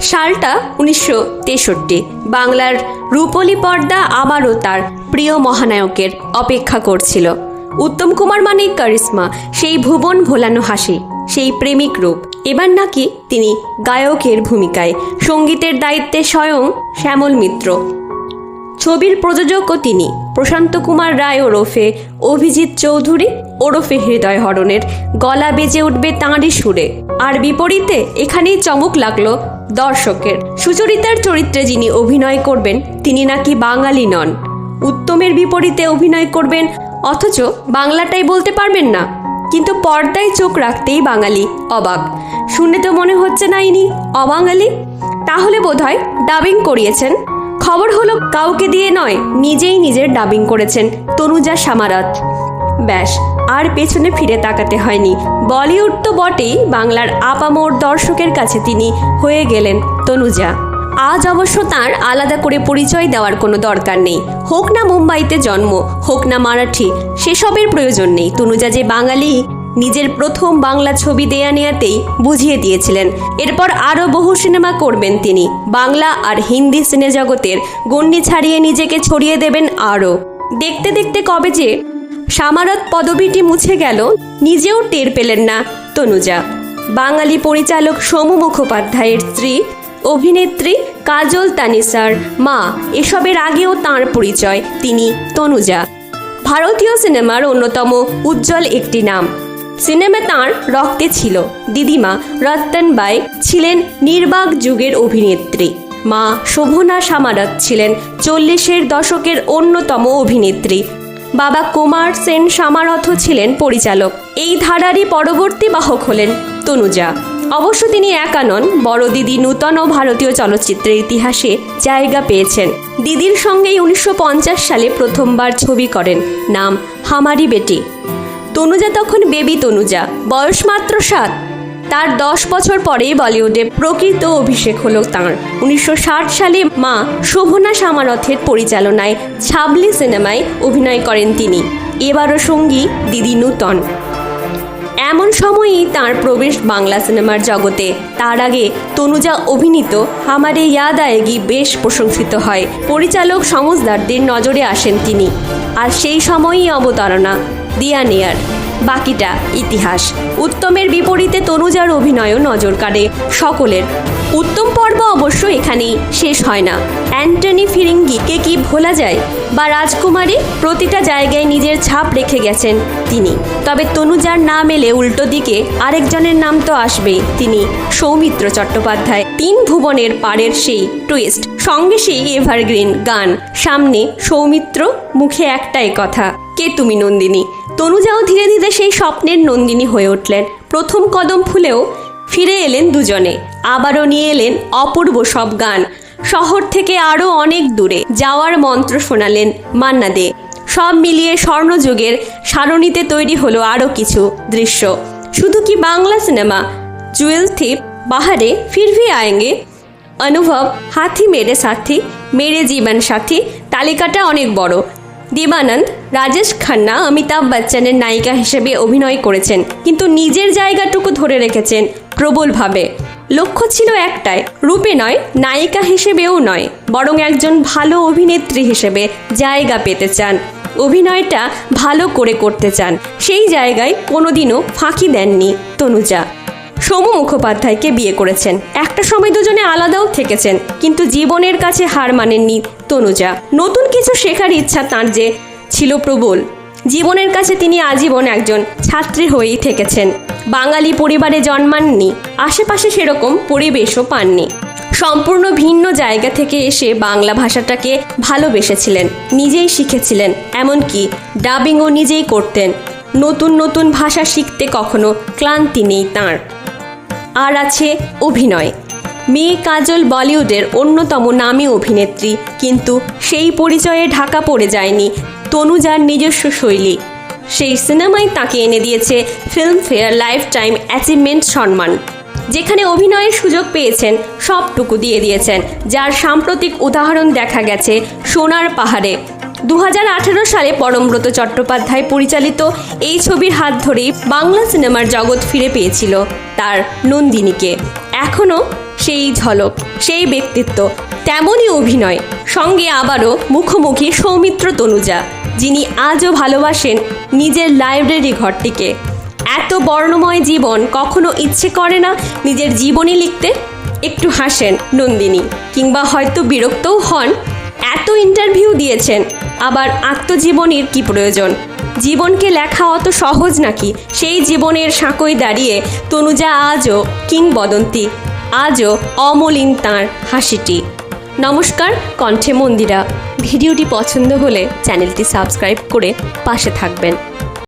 সালটা উনিশশো তেষট্টি। বাংলার রূপলি পর্দা আবারও তার প্রিয় মহানায়কের অপেক্ষা করছিল। উত্তম কুমার মানে কারিশ্মা, সেই ভুবন ভোলানো হাসি, সেই প্রেমিক রূপ। এবার নাকি তিনি গায়কের ভূমিকায়, সঙ্গীতের দায়িত্বে স্বয়ং শ্যামল মিত্র। ছবির প্রযোজকও তিনি, প্রশান্ত কুমার রায় ওরফে অভিজিৎ চৌধুরী, ওরফে হৃদয় হরণের গলা বেজে উঠবে তাঁরই সুরে। আর বিপরীতে এখানেই চমক লাগল দর্শকের। সুচরিতার চরিত্রে যিনি অভিনয় করবেন, তিনি নাকি বাঙালি নন। উত্তমের বিপরীতে অভিনয় করবেন, অথচ বাংলাটাই বলতে পারবেন না। কিন্তু পর্দায় চোখ রাখতেই বাঙালি অবাক। শুনে তো মনে হচ্ছে না ইনি অবাঙালি। তাহলে বোধহয় ডাবিং করিয়েছেন। খবর হলো কাউকে দিয়ে নয়, নিজেই নিজের ডাবিং করেছেন তনুজা সামারাত। ব্যাস আর পেছনে ফিরে তাকাতে হয়নি। বলিউড তো বটেই, বাংলার আপামোর দর্শকের কাছে তিনি হয়ে গেলেন তনুজা। আজ অবশ্য তার আলাদা করে পরিচয় দেওয়ার কোনো দরকার নেই। হোক না মুম্বাইতে জন্ম, হোক না মারাঠি, সেসবের প্রয়োজন নেই। তনুজা যে বাঙালি, নিজের প্রথম বাংলা ছবি দেয়া নেয়াতেই বুঝিয়ে দিয়েছিলেন। এরপর আরও বহু সিনেমা করবেন তিনি। বাংলা আর হিন্দি সিনে জগতের গণ্ডি ছাড়িয়ে নিজেকে ছড়িয়ে দেবেন আরও। দেখতে দেখতে কবে যে সামারত পদবিটি মুছে গেল, নিজেও টের পেলেন না তনুজা। বাঙালি পরিচালক সোমু মুখোপাধ্যায়ের স্ত্রী, অভিনেত্রী কাজল তানিসার মা, এসবের আগেও তাঁর পরিচয়, তিনি তনুজা। ভারতীয় সিনেমার অন্যতম উজ্জ্বল একটি নাম। সিনেমা তাঁর রক্তে ছিল। দিদিমা রত্তনবাই ছিলেন নির্বাক যুগের অভিনেত্রী। মা শোভনা সামারত ছিলেন চল্লিশের দশকের অন্যতম অভিনেত্রী। বাবা কুমার সেন সামারথ ছিলেন পরিচালক। এই ধারারই পরবর্তী বাহক হলেন তনুজা। অবশ্য তিনি একা নন, বড় দিদি নূতন ও ভারতীয় চলচ্চিত্রের ইতিহাসে জায়গা পেয়েছেন। দিদির সঙ্গেই উনিশশো পঞ্চাশ সালে প্রথমবার ছবি করেন, নাম হামারি বেটি। তনুজা তখন বেবি তনুজা, বয়স মাত্র সাত। তার দশ বছর পরেই বলিউডে প্রকৃত অভিষেক হলো তাঁর। উনিশশো ষাট সালে মা শোভনা সামারথের পরিচালনায় ছাবলি সিনেমায় অভিনয় করেন তিনি। এবারও সঙ্গী দিদি নূতন। এমন সময়ই তার প্রবেশ বাংলা সিনেমার জগতে। তার আগে তনুজা অভিনীত হামারে ইয়াদ আয়েগি বেশ প্রশংসিত হয়। পরিচালক সমজদারদের নজরে আসেন তিনি। আর সেই সময়ই অবতারণা দিয়া নেয়ার বাকিটা ইতিহাস। উত্তমের বিপরীতে তনুজার অভিনয়ও নজর কাড়ে সকলের। উত্তম পর্ব অবশ্য এখানেই শেষ হয় না। অ্যান্টনি ফিরিঙ্গিকে কি ভোলা যায় বা রাজকুমারী প্রতিটা জায়গায় নিজের ছাপ রেখে গেছেন তিনি। তবে তনুজার নাম এলে উল্টো দিকে আরেকজনের নাম তো আসবেই, তিনি সৌমিত্র চট্টোপাধ্যায়। তিন ভুবনের পাড়ের সেই টুইস্ট সঙ্গে সেই এভারগ্রিন গান। সামনে সৌমিত্র, মুখে একটাই কথা, কে তুমি নন্দিনী? তনুজাও ধীরে ধীরে সেই স্বপ্নের নন্দিনী হয়ে উঠলেন। প্রথম কদম ফুলেও ফিরে এলেন দুজনে। আবারও নিয়ে এলেন অপূর্ব সব গান। শহর থেকে আরও অনেক দূরে যাওয়ার মন্ত্র শোনালেন মান্না দে। সব মিলিয়ে স্বর্ণযুগের সারণীতে তৈরি হলো আরও কিছু দৃশ্য। শুধু কি বাংলা সিনেমা? জুয়েল থিপ, বাহারে ফির ভি আয়েঙ্গে, অনুভব হাতি মেরে সাথী, মেরে জীবন সাথী, তালিকাটা অনেক বড়। দেবানন্দ, রাজেশ খান্না, অমিতাভ বচ্চনের নায়িকা হিসেবে অভিনয় করেছেন, কিন্তু নিজের জায়গাটুকু ধরে রেখেছেন প্রবলভাবে। লক্ষ্য ছিল একটাই, রূপে নয়, নায়িকা হিসেবেও নয়, বরং একজন ভালো অভিনেত্রী হিসেবে জায়গা পেতে চান, অভিনয়টা ভালো করে করতে চান। সেই জায়গায় কোনোদিনও ফাঁকি দেননি তনুজা। সোমু মুখোপাধ্যায়কে বিয়ে করেছেন। একটা সময় দুজনে আলাদাও থেকেছেন, কিন্তু জীবনের কাছে হার মানেননি তনুজা। নতুন কিছু শেখার ইচ্ছা তাঁর যে ছিল প্রবল। জীবনের কাছে তিনি আজীবন একজন ছাত্রী হয়েই থেকেছেন। বাঙালি পরিবারে জন্মাননি, আশেপাশে সেরকম পরিবেশও পাননি। সম্পূর্ণ ভিন্ন জায়গা থেকে এসে বাংলা ভাষাটাকে ভালোবেসেছিলেন, নিজেই শিখেছিলেন, এমনকি ডাবিংও নিজেই করতেন। নতুন নতুন ভাষা শিখতে কখনো ক্লান্তি নেই তাঁর। আর আছে অভিনয়। মেয়ে কাজল বলিউডের অন্যতম নামী অভিনেত্রী, কিন্তু সেই পরিচয়ে ঢাকা পড়ে যায়নি তনুজার নিজস্ব শৈলী। সেই সিনেমায় তাকে এনে দিয়েছে ফিল্মফেয়ার লাইফ টাইম অ্যাচিভমেন্ট সম্মান, যেখানে অভিনয়ের সুযোগ পেয়েছেন, সবটুকু দিয়ে দিয়েছেন, যার সাম্প্রতিক উদাহরণ দেখা গেছে সোনার পাহাড়ে। দু হাজার আঠেরো সালে পরমব্রত চট্টোপাধ্যায় পরিচালিত এই ছবির হাত ধরেই বাংলা সিনেমার জগৎ ফিরে পেয়েছিল তার নন্দিনীকে। এখনও সেই ঝলক, সেই ব্যক্তিত্ব, তেমনই অভিনয়, সঙ্গে আবারও মুখোমুখি সৌমিত্র তনুজা, যিনি আজও ভালোবাসেন নিজের লাইব্রেরি ঘরটিকে। এত বর্ণময় জীবন কখনো ইচ্ছে করে না নিজের জীবনী লিখতে। একটু হাসেন নন্দিনী, কিংবা হয়তো বিরক্তও হন এত ইন্টারভিউ দিয়েছেন, আবার আত্মজীবনীর কি প্রয়োজন? জীবনকে লেখা অত সহজ নাকি? সেই জীবনের সাঁকোয় দাঁড়িয়ে তনুজা আজও কিংবদন্তি, আজও অমলিন তাঁর হাসিটি। নমস্কার, কণ্ঠে মন্দিরা। ভিডিওটি পছন্দ হলে চ্যানেলটি সাবস্ক্রাইব করে পাশে থাকবেন।